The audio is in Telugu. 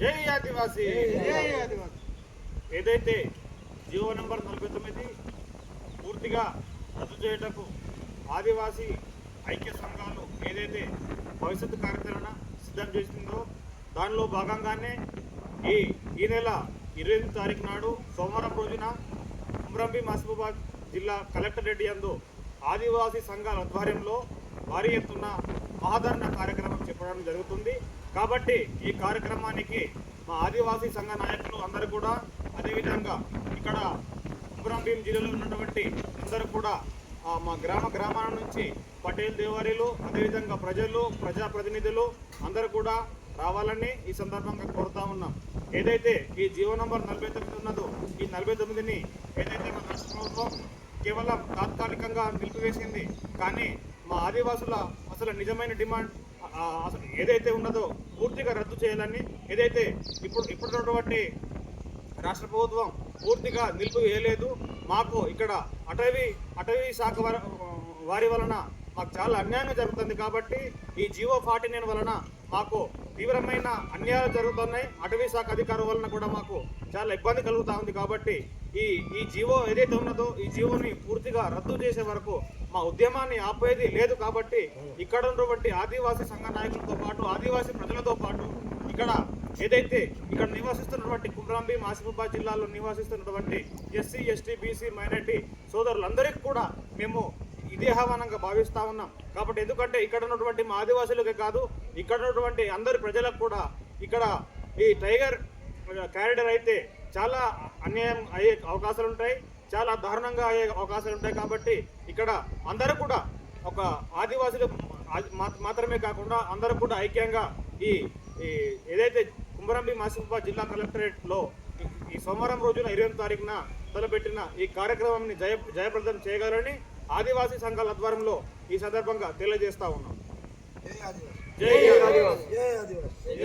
జై ఆదివాసీ. ఆదివాసి ఏదైతే జీవో నెంబర్ నలభై తొమ్మిది పూర్తిగా రద్దు చేయటకు ఆదివాసీ ఐక్య సంఘాలు ఏదైతే భవిష్యత్తు కార్యాచరణ సిద్ధం చేసిందో దానిలో భాగంగానే ఈ ఈ నెల ఇరవై ఎనిమిది తారీఖు నాడు సోమవారం రోజున ఉమ్రంబి మహబూబాద్ జిల్లా కలెక్టర్ రెడ్డి యందు ఆదివాసీ సంఘాల ఆధ్వర్యంలో భారీ ఎత్తున ఆదరణ కార్యక్రమం చెప్పడం జరుగుతుంది. కాబట్టి ఈ కార్యక్రమానికి మా ఆదివాసీ సంఘ నాయకులు అందరూ కూడా అదేవిధంగా ఇక్కడ కుమ్రం భీం జిల్లాలో ఉన్నటువంటి అందరూ కూడా మా గ్రామ గ్రామాల నుంచి పటేల్ దేవారీలు అదేవిధంగా ప్రజలు ప్రజాప్రతినిధులు అందరూ కూడా రావాలని ఈ సందర్భంగా కోరుతా ఉన్నాం. ఏదైతే ఈ జీవో నంబర్ నలభై తొమ్మిది ఉన్నదో ఈ నలభై తొమ్మిదిని ఏదైతే మన రాష్ట్ర ప్రభుత్వం కేవలం తాత్కాలికంగా నిలిపివేసింది కానీ మా ఆదివాసుల అసలు నిజమైన డిమాండ్ అసలు ఏదైతే ఉన్నదో పూర్తిగా రద్దు చేయాలని ఏదైతే ఇప్పుడు ఇప్పుడున్నటువంటి రాష్ట్ర ప్రభుత్వం పూర్తిగా నిలుపు వేయలేదు మాకు ఇక్కడ అటవీ అటవీ శాఖ వారి వలన మాకు చాలా అన్యాయం జరుగుతుంది కాబట్టి ఈ జీవో ఫార్టీ నైన్ వలన మాకు తీవ్రమైన అన్యాయాలు జరుగుతున్నాయి. అటవీ శాఖ అధికారుల వలన కూడా మాకు చాలా ఇబ్బంది కలుగుతా ఉంది కాబట్టి ఈ ఈ జీవో ఏదైతే ఉన్నదో ఈ జీవోని పూర్తిగా రద్దు చేసే వరకు మా ఉద్యమాన్ని ఆపేది లేదు కాబట్టి ఇక్కడ ఉన్నటువంటి ఆదివాసీ సంఘ నాయకులతో పాటు ఆదివాసీ ప్రజలతో పాటు ఇక్కడ ఏదైతే ఇక్కడ నివసిస్తున్నటువంటి కుమ్రాంబి ఆసిఫాబాద్ జిల్లాలో నివసిస్తున్నటువంటి ఎస్సీ ఎస్టీ బీసీ మైనార్టీ సోదరులందరికీ కూడా మేము ఇదే భావిస్తూ భావిస్తా ఉన్నాం. కాబట్టి ఎందుకంటే ఇక్కడ ఉన్నటువంటి మా ఆదివాసులకే కాదు ఇక్కడ ఉన్నటువంటి అందరి ప్రజలకు కూడా ఇక్కడ ఈ టైగర్ క్యారిడర్ అయితే చాలా అన్యాయం అయ్యే అవకాశాలు ఉంటాయి చాలా దారుణంగా అయ్యే అవకాశాలు ఉంటాయి కాబట్టి ఇక్కడ అందరూ కూడా ఒక ఆదివాసులు మాత్రమే కాకుండా అందరూ కూడా ఐక్యంగా ఈ ఏదైతే కుమరంభి మాసిఫాబాద్ జిల్లా కలెక్టరేట్లో ఈ- సోమవారం రోజున ఇరవై తారీఖున తలపెట్టిన ఈ కార్యక్రమాన్ని జయ జయప్రదం చేయగలని ఆదివాసీ సంఘాల ఆధ్వర్యంలో ఈ సందర్భంగా తెలియజేస్తా ఉన్నాం. జై ఆదివాసి. జై ఆదివాసీ. జై ఆదివాసి.